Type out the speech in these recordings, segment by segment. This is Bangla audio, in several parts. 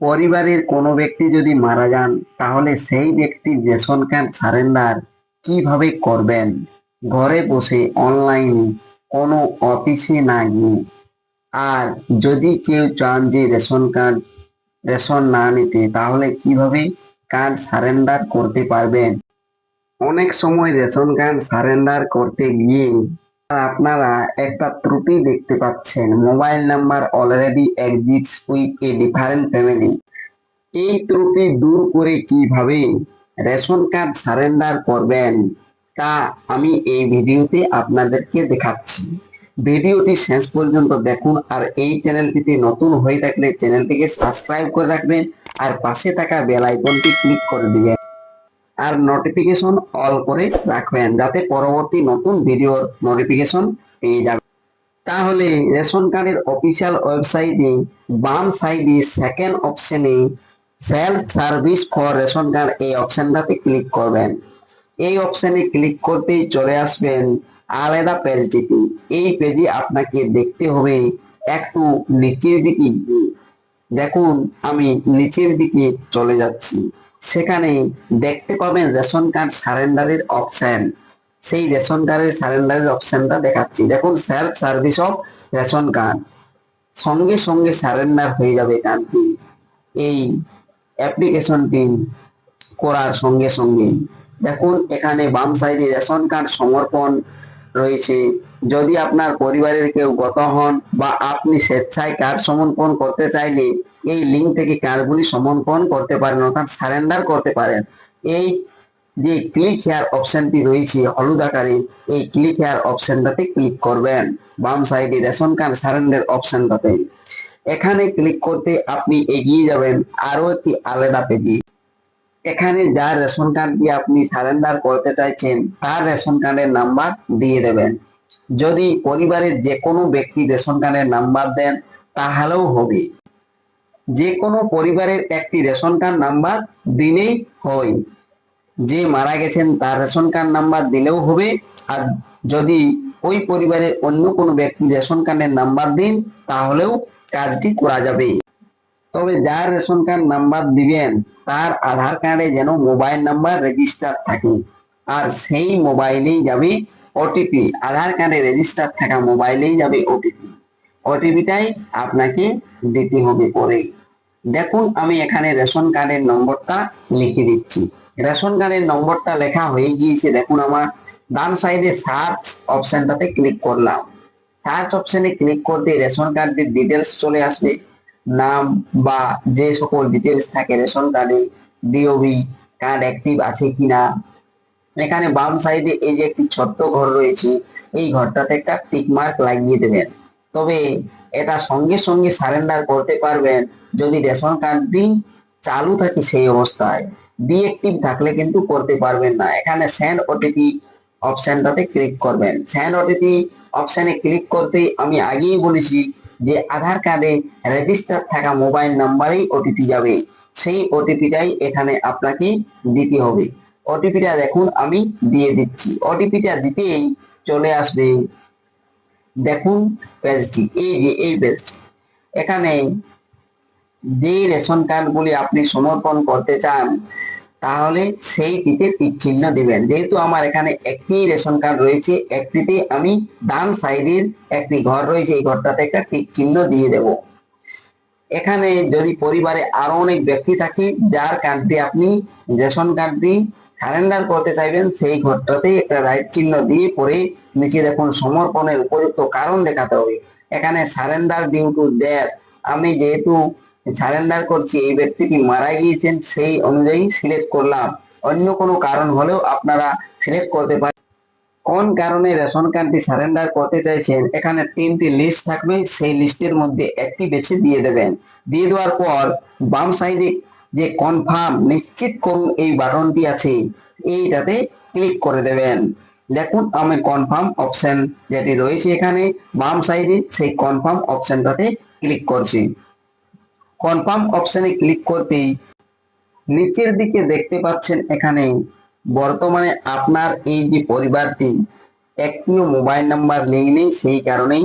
পরিবারের কোনো ব্যক্তি যদি মারা যান, তাহলে সেই ব্যক্তি রেশন কার্ড সারেন্ডার কীভাবে করবেন? ঘরে বসে অনলাইনে কোনো অফিসে না গিয়ে। আর যদি কেউ চান যে রেশন কার্ড, রেশন না নিতে, তাহলে কীভাবে কার্ড সারেন্ডার করতে পারবেন? অনেক সময় রেশন কার্ড সারেন্ডার করতে গিয়ে আপনারা একটা ত্রুটি দেখতে পাচ্ছেন। Mobile number already exists with a different family এই ত্রুটি দূর করে কীভাবে রেশন কার্ড সারেন্ডার করবেন, তা আমি এই ভিডিওতে আপনাদেরকে দেখাচ্ছি। ভিডিওটি শেষ পর্যন্ত দেখুন আর এই চ্যানেলটিতে নতুন হয়ে থাকলে চ্যানেলটিকে সাবস্ক্রাইব করে রাখবেন আর পাশে থাকা বেল আইকনটি ক্লিক করে দিবেন। আর নোটিফিকেশন অল করে রাখবেন যাতে পরবর্তী নতুন ভিডিওর নোটিফিকেশন পেয়ে যাবেন। তাহলে রেশন কার্ডের অফিসিয়াল ওয়েবসাইটে বাম সাইডে সেকেন্ড অপশনে self service for ration card এই অপশনটাতে ক্লিক করবেন। এই অপশনে ক্লিক করতেই চলে আসবেন আলাদা পেজটিতে এই পেজে আপনাকে দেখতে হবে একটু নিচের দিকে দেখুন, আমি নিচের দিকে চলে যাচ্ছি। সেখানে দেখতে পাবেন রেশন কার্ড সারেন্ডারের অপশন সেই রেশন কার্ডের সারেন্ডারের অপশনটা দেখাচ্ছি। দেখুন self service of ration card সঙ্গে সঙ্গে সারেন্ডার হয়ে যাবে কার্ডটি এই অ্যাপ্লিকেশনটি করার সঙ্গে সঙ্গে দেখুন, এখানে বাম সাইডে রেশন কার্ড সমর্পণ রয়েছে। যদি আপনার পরিবারের কেউ গত হন বা আপনি স্বেচ্ছায় কার্ড সমর্পণ করতে চাইলে এই লিঙ্ক থেকে কার্ডগুলি সমর্পণ করতে পারেন, অর্থাৎ সারেন্ডার করতে পারেন। এই যে ক্লিক হেয়ার অপশনটি রয়েছে, হলুদ আকারে, এই ক্লিক হেয়ার অপশনটাতে ক্লিক করবেন। বাম সাইডে রেশন কার্ড সারেন্ডার অপশনটাতে এখানে ক্লিক করতে আপনি এগিয়ে যাবেন আরও একটি আলাদা পেজে এখানে যার রেশন কার্ড দিয়ে আপনি সারেন্ডার করতে চাইছেন, তার রেশন কার্ডের নাম্বার দিয়ে দেবেন। যদি পরিবারের যে কোনো ব্যক্তি রেশন কার্ডের নাম্বার দেন, তাহলেও হবে। যে কোনো পরিবারের একটি রেশন কার্ড নাম্বার দিলেই হয়। যে মারা গেছেন তার রেশন কার্ড নাম্বার দিলেও হবে। আর যদি ওই পরিবারের অন্য কোনো ব্যক্তি রেশন কার্ডের নাম্বার দিন, তাহলেও কাজটি করা যাবে। তবে যার রেশন কার্ড নাম্বার দিবেন, তার আধার কার্ডে যেন মোবাইল নাম্বার রেজিস্টার থাকে। আর সেই মোবাইলেই যাবে ওটিপি আধার কার্ডে রেজিস্টার থাকা মোবাইলেই যাবে ওটিপি ওটিপিটাই আপনাকে দিতে হবে পরে। দেখুন, আমি এখানে রেশন কার্ডের নম্বরটা লিখে দিচ্ছি। রেশন কার্ডের নম্বরটা লেখা হয়ে গিয়েছে। দেখুন, আমার ডান সাইডে সার্চ অপশনটাতে ক্লিক করলাম। সার্চ অপশনে ক্লিক করতে রেশন কার্ডের ডিটেলস চলে আসবে। নাম বা যে সকল ডিটেলস থাকে, রেশন কার্ডে ডিওবি কার্ড অ্যাক্টিভ আছে কিনা। এখানে বাম সাইডে এই যে একটি ছোট্ট ঘর রয়েছে, এই ঘরটাতে একটা টিক মার্ক লাগিয়ে দেবেন। তবে এটা সঙ্গে সঙ্গে সারেন্ডার করতে পারবেন। যদি রেশন কার্ডটি চালু থাকে সেই অবস্থায় ডিএক্টিভ থাকলে কিন্তু করতে পারবেন না। এখানে সেন্ড ওটিপি অপশনটাতে ক্লিক করবেন। সেন্ড ওটিপি অপশনে ক্লিক করতে আমি আগেই বলেছি যে আধার কার্ডে রেজিস্টার থাকা মোবাইল নাম্বারেই ওটিপি যাবে। সেই ওটিপিটাই এখানে আপনাকে দিতে হবে। ওটিপিটা দেখুন, আমি দিয়ে দিচ্ছি। ওটিপিটা দিতেই চলে আসবে দেখুন পেজটি এই যে এই পেজটি এখানে যে রেশন কার্ডগুলি আপনি সমর্পণ করতে চান, তাহলে সেইটিতে টিক চিহ্ন দিবেন। যেহেতু আমার এখানে একটি রেশন কার্ড রয়েছে, একটিতে আমি ডান সাইডের একটি ঘর রয়েছে, এই ঘরটাতে একটা টিক চিহ্ন দিয়ে দেব। এখানে যদি পরিবারে আরও অনেক ব্যক্তি থাকে, যার কার্ডটি আপনি রেশন কার্ডটি সারেন্ডার করতে চাইবেন, সেই ঘরটাতে একটা রাইট চিহ্ন দিয়ে পরে নিচে দেখুন সমর্পণের উপযুক্ত কারণ দেখাতে হবে। এখানে সারেন্ডার ডিউ টু ডেথ আমি যেহেতু সারেন্ডার করছি, এই ব্যক্তিটি মারা গিয়েছেন সেই অনুযায়ী সিলেক্ট করলাম। অন্য কোনো কারণ হলেও আপনারা সিলেক্ট করতে পারেন। কোন কারণে রেশন কার্ডটি সারেন্ডার করতে চাইছেন? এখানে তিনটি লিস্ট থাকবে, সেই লিস্টের মধ্যে একটি বেছে দিয়ে দেবেন। দিয়ে দেওয়ার পর বাম সাইডে যে কনফার্ম নিশ্চিত করুন এই বাটনটি আছে। এইটাতে ক্লিক করে দেবেন। দেখুন, আমি কনফার্ম অপশন যেটি রয়েছে এখানে, বাম সাইডে সেই কনফার্ম অপশনটাতে ক্লিক করছি। কনফার্ম অপশনে ক্লিক করতেই নিচের দিকে দেখতে পাচ্ছেন এখানে, বর্তমানে আপনার এই যে পরিবারটি, একটিও মোবাইল নাম্বার লিঙ্ক নেই, সেই কারণেই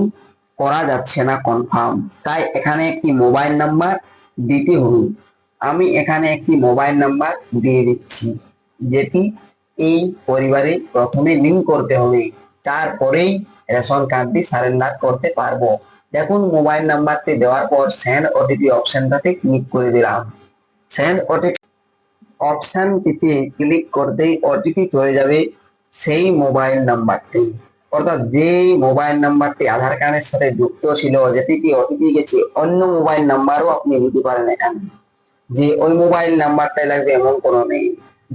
করা যাচ্ছে না কনফার্ম তাই এখানে একটি মোবাইল নাম্বার দিতে হবে আমি এখানে একটি মোবাইল নাম্বার দিয়ে দিচ্ছি, যেটি এই পরিবারে প্রথমে লিঙ্ক করতে হবে। তারপরেই রেশন কার্ডটি সারেন্ডার করতে পারব। দেখুন, মোবাইল নাম্বারটি দেওয়ার পর সেন্ড ওটিপি অপশনটাতে ক্লিক করে দিলাম। সেন্ড ওটিপি অপশনটিতে ক্লিক করতেই ওটিপি চলে যাবে সেই মোবাইল নাম্বারটি। অর্থাৎ যে মোবাইল নাম্বারটি আধার কার্ডের সাথে যুক্ত ছিল, যেটিতে ওটিপি গেছে, অন্য মোবাইল নাম্বারও আপনি দিতে পারেন এখানে। যে ওই মোবাইল নাম্বারটাই লাগবে এমন কোনো নেই।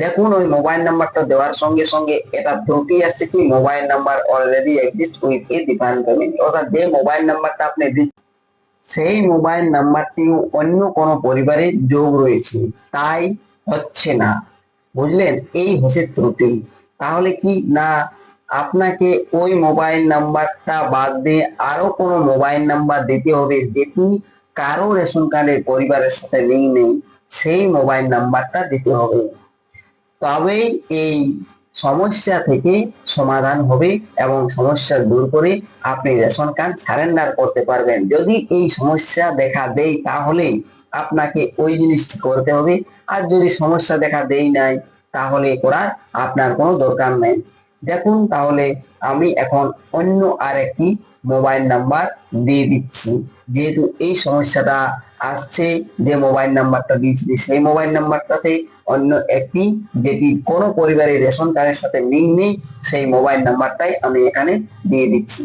দেখুন, ওই মোবাইল নাম্বারটা দেওয়ার সঙ্গে সঙ্গে এটা ত্রুটি আসছে কি? Mobile number already exist with a different family অর্থাৎ যে মোবাইল নাম্বারটা আপনি দিচ্ছেন, সেই মোবাইল নাম্বারটিও অন্য কোনো পরিবারে যোগ রয়েছে। তাই হচ্ছে না। বুঝলেন? এই হচ্ছে ত্রুটি। তাহলে কি না আপনাকে ওই মোবাইল নাম্বারটা বাদ দিয়ে আরও কোনো মোবাইল নাম্বার দিতে হবে যেটি কারও রেশন কার্ডের পরিবারের সাথে লিঙ্ক নেই, সেই মোবাইল নাম্বারটা দিতে হবে। তবেই এই সমস্যা থেকে সমাধান হবে এবং সমস্যা দূর করে আপনি রেশন কার্ড সারেন্ডার করতে পারবেন। যদি এই সমস্যা দেখা দেয় তাহলে আপনাকে ওই জিনিসটি করতে হবে। আর যদি সমস্যা দেখা দেয় নাই, তাহলে করার আপনার কোনো দরকার নেই। দেখুন তাহলে আমি এখন অন্য আরেকটি মোবাইল নাম্বার দিয়ে দিচ্ছি। যেহেতু এই সমস্যাটা আসছে যে মোবাইল নাম্বারটা দিয়েছি। সেই মোবাইল নাম্বারটাতে অন্য একটি যেটি কোনো পরিবারের রেশন কার্ডের সাথে লিঙ্ক নেই, সেই মোবাইল নাম্বারটাই আমি এখানে দিয়ে দিচ্ছি।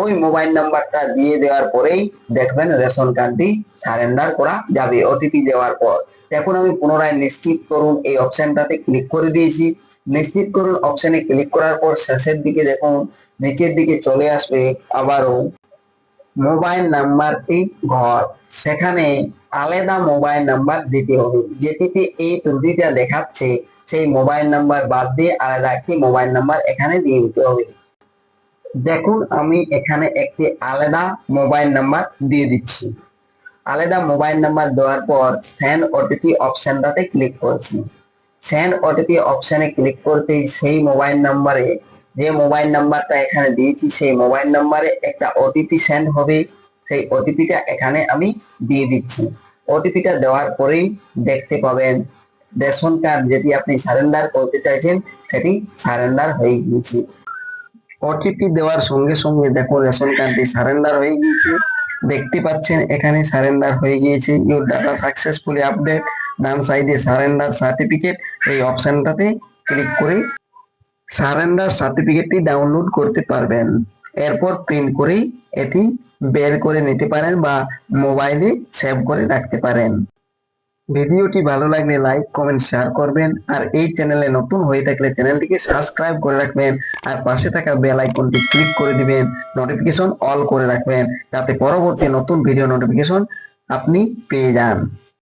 ওই মোবাইল নাম্বারটা দিয়ে দেওয়ার পরেই দেখবেন রেশন কার্ডটি সারেন্ডার করা যাবে ওটিপি দেওয়ার পর। এখন আমি পুনরায় নিশ্চিত করুন এই অপশনটাতে ক্লিক করে দিয়েছি। নিশ্চিত করুন অপশনে ক্লিক করার পর শেষের দিকে দেখুন, নিচের দিকে চলে আসবে, আবারও মোবাইল নাম্বারটি ঘর। সেখানে আলাদা মোবাইল নাম্বার দিতে হবে। যেটিতে এই ত্রুটিটা দেখাচ্ছে, সেই মোবাইল নাম্বার বাদ দিয়ে আলাদা একটি মোবাইল নাম্বার এখানে দিয়ে দিতে হবে। দেখুন, আমি এখানে একটি আলাদা মোবাইল নাম্বার দিয়ে দিচ্ছি। আলাদা মোবাইল নাম্বার দেওয়ার পর সেন্ড ওটিপি অপশনটাতে ক্লিক করছি। সেন্ড ওটিপি অপশনে ক্লিক করতেই সেই মোবাইল নাম্বারে যে মোবাইল নাম্বারটা এখানে দিয়েছি, সেই মোবাইল নাম্বারে একটা ওটিপি সেন্ড হবে। সেই ওটিপিটা এখানে আমি দিয়ে দিচ্ছি। ওটিপিটা দেওয়ার পরেই দেখতে পাবেন, রেশন কার্ড যেটি আপনি সারেন্ডার করতে চাইছেন, সেটি সারেন্ডার হয়ে গিয়েছে। ওটিপি দেওয়ার সঙ্গে সঙ্গে দেখো রেশন কার্ডটি সারেন্ডার হয়ে গিয়েছে। দেখতে পাচ্ছেন, এখানে সারেন্ডার হয়ে গিয়েছে। ইউর ডাটা সাকসেসফুলি আপডেট ডান সাইডে সারেন্ডার সার্টিফিকেট এই অপশনটাতে ক্লিক করে সারেন্ডার সার্টিফিকেটটি ডাউনলোড করতে পারবেন। এরপর প্রিন্ট করে এটি বের করে নিতে পারেন বা মোবাইলে সেভ করে রাখতে পারেন। ভিডিওটি ভালো লাগলে লাইক কমেন্ট শেয়ার করবেন। আর এই চ্যানেলে নতুন হয়ে থাকলে চ্যানেলটিকে সাবস্ক্রাইব করে রাখবেন। আর পাশে থাকা বেল আইকনটি ক্লিক করে দিবেন। নোটিফিকেশন অল করে রাখবেন। যাতে পরবর্তী নতুন ভিডিও নোটিফিকেশন আপনি পেয়ে যান।